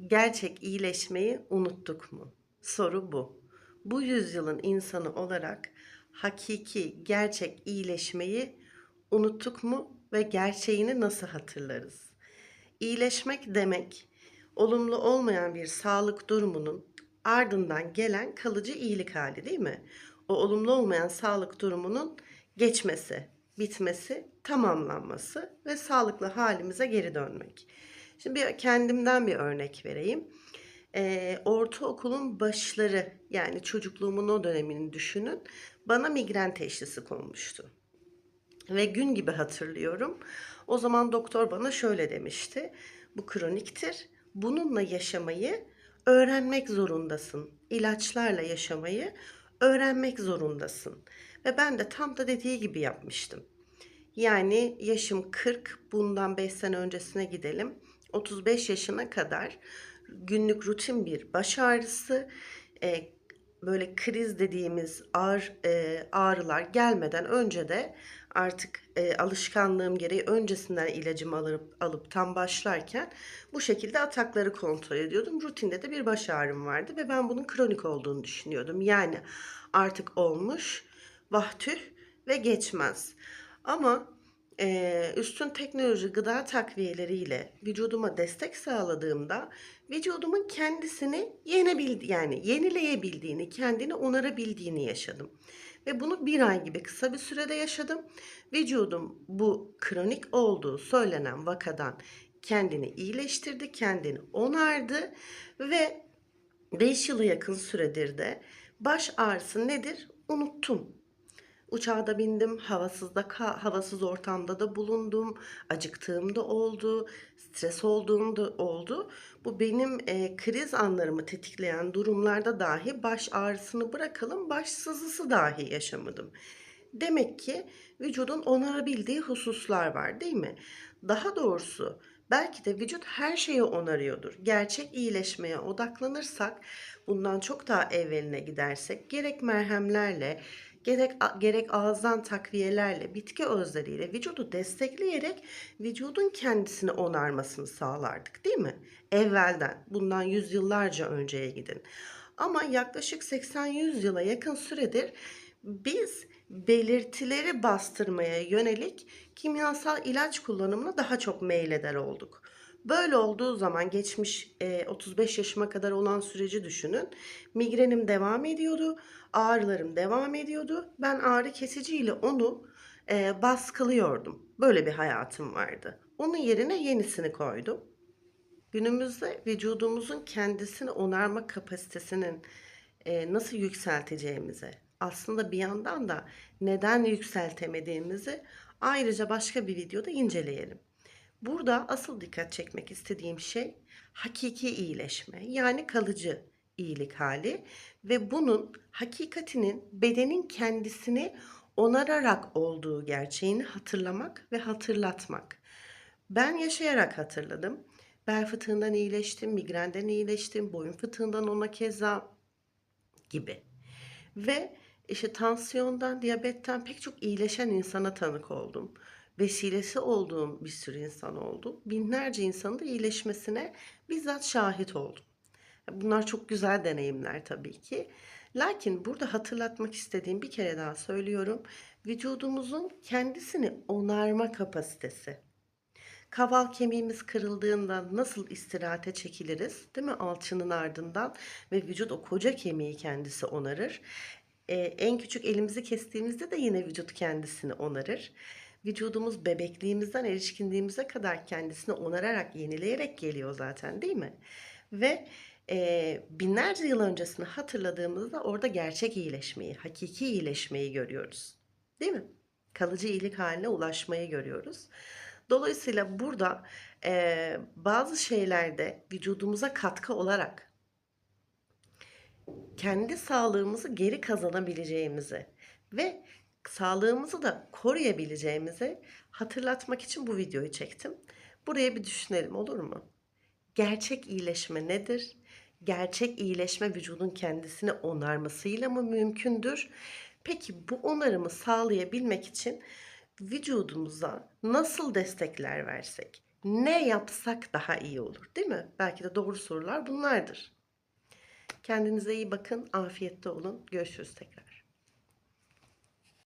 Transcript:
Gerçek iyileşmeyi unuttuk mu? Soru bu. Bu yüzyılın insanı olarak hakiki, gerçek iyileşmeyi unuttuk mu ve gerçeğini nasıl hatırlarız? İyileşmek demek olumlu olmayan bir sağlık durumunun ardından gelen kalıcı iyilik hali değil mi? O olumlu olmayan sağlık durumunun geçmesi, bitmesi, tamamlanması ve sağlıklı halimize geri dönmek. Şimdi bir kendimden bir örnek vereyim. Ee, ortaokulun başları yani çocukluğumun o dönemini düşünün. Bana migren teşhisi konmuştu. Ve gün gibi hatırlıyorum. O zaman doktor bana şöyle demişti. Bu kroniktir. Bununla yaşamayı öğrenmek zorundasın. İlaçlarla yaşamayı öğrenmek zorundasın. Ve ben de tam da dediği gibi yapmıştım. Yani yaşım 40, bundan 5 sene öncesine gidelim. 35 yaşına kadar günlük rutin bir baş ağrısı, e, böyle kriz dediğimiz ağır e, ağrılar gelmeden önce de artık e, alışkanlığım gereği öncesinden ilacımı alıp alıp tam başlarken bu şekilde atakları kontrol ediyordum. Rutinde de bir baş ağrım vardı ve ben bunun kronik olduğunu düşünüyordum. Yani artık olmuş, vah tüh ve geçmez. Ama üstün teknoloji gıda takviyeleriyle vücuduma destek sağladığımda vücudumun kendisini yenebildi yani yenileyebildiğini, kendini onarabildiğini yaşadım. Ve bunu bir ay gibi kısa bir sürede yaşadım. Vücudum bu kronik olduğu söylenen vakadan kendini iyileştirdi, kendini onardı ve 5 yılı yakın süredir de baş ağrısı nedir unuttum. Uçağa da bindim, havasızda havasız ortamda da bulundum, acıktığım da oldu, stres olduğum da oldu. Bu benim e, kriz anlarımı tetikleyen durumlarda dahi baş ağrısını bırakalım, baş sızısı dahi yaşamadım. Demek ki vücudun onarabildiği hususlar var değil mi? Daha doğrusu belki de vücut her şeyi onarıyordur. Gerçek iyileşmeye odaklanırsak, bundan çok daha evveline gidersek gerek merhemlerle, gerek gerek ağızdan takviyelerle, bitki özleriyle vücudu destekleyerek vücudun kendisini onarmasını sağlardık değil mi? Evvelden, bundan yüzyıllarca önceye gidin. Ama yaklaşık 80-100 yıla yakın süredir biz belirtileri bastırmaya yönelik kimyasal ilaç kullanımına daha çok meyleder olduk. Böyle olduğu zaman geçmiş e, 35 yaşıma kadar olan süreci düşünün. Migrenim devam ediyordu, ağrılarım devam ediyordu. Ben ağrı kesici ile onu e, baskılıyordum. Böyle bir hayatım vardı. Onun yerine yenisini koydum. Günümüzde vücudumuzun kendisini onarma kapasitesinin e, nasıl yükselteceğimize, aslında bir yandan da neden yükseltemediğimizi ayrıca başka bir videoda inceleyelim. Burada asıl dikkat çekmek istediğim şey hakiki iyileşme yani kalıcı iyilik hali ve bunun hakikatinin bedenin kendisini onararak olduğu gerçeğini hatırlamak ve hatırlatmak. Ben yaşayarak hatırladım. Bel fıtığından iyileştim, migrenden iyileştim, boyun fıtığından ona keza gibi. Ve işte tansiyondan, diyabetten pek çok iyileşen insana tanık oldum. Vesilesi olduğum bir sürü insan oldu. Binlerce insanın da iyileşmesine bizzat şahit oldum. Bunlar çok güzel deneyimler tabii ki. Lakin burada hatırlatmak istediğim bir kere daha söylüyorum. Vücudumuzun kendisini onarma kapasitesi. Kaval kemiğimiz kırıldığında nasıl istirahate çekiliriz değil mi alçının ardından ve vücut o koca kemiği kendisi onarır. Ee, en küçük elimizi kestiğimizde de yine vücut kendisini onarır. Vücudumuz bebekliğimizden erişkinliğimize kadar kendisini onararak, yenileyerek geliyor zaten değil mi? Ve e, binlerce yıl öncesini hatırladığımızda orada gerçek iyileşmeyi, hakiki iyileşmeyi görüyoruz. Değil mi? Kalıcı iyilik haline ulaşmayı görüyoruz. Dolayısıyla burada e, bazı şeylerde vücudumuza katkı olarak kendi sağlığımızı geri kazanabileceğimizi ve sağlığımızı da koruyabileceğimizi hatırlatmak için bu videoyu çektim. Buraya bir düşünelim olur mu? Gerçek iyileşme nedir? Gerçek iyileşme vücudun kendisini onarmasıyla mı mümkündür? Peki bu onarımı sağlayabilmek için vücudumuza nasıl destekler versek? Ne yapsak daha iyi olur, değil mi? Belki de doğru sorular bunlardır. Kendinize iyi bakın, afiyette olun. Görüşürüz tekrar.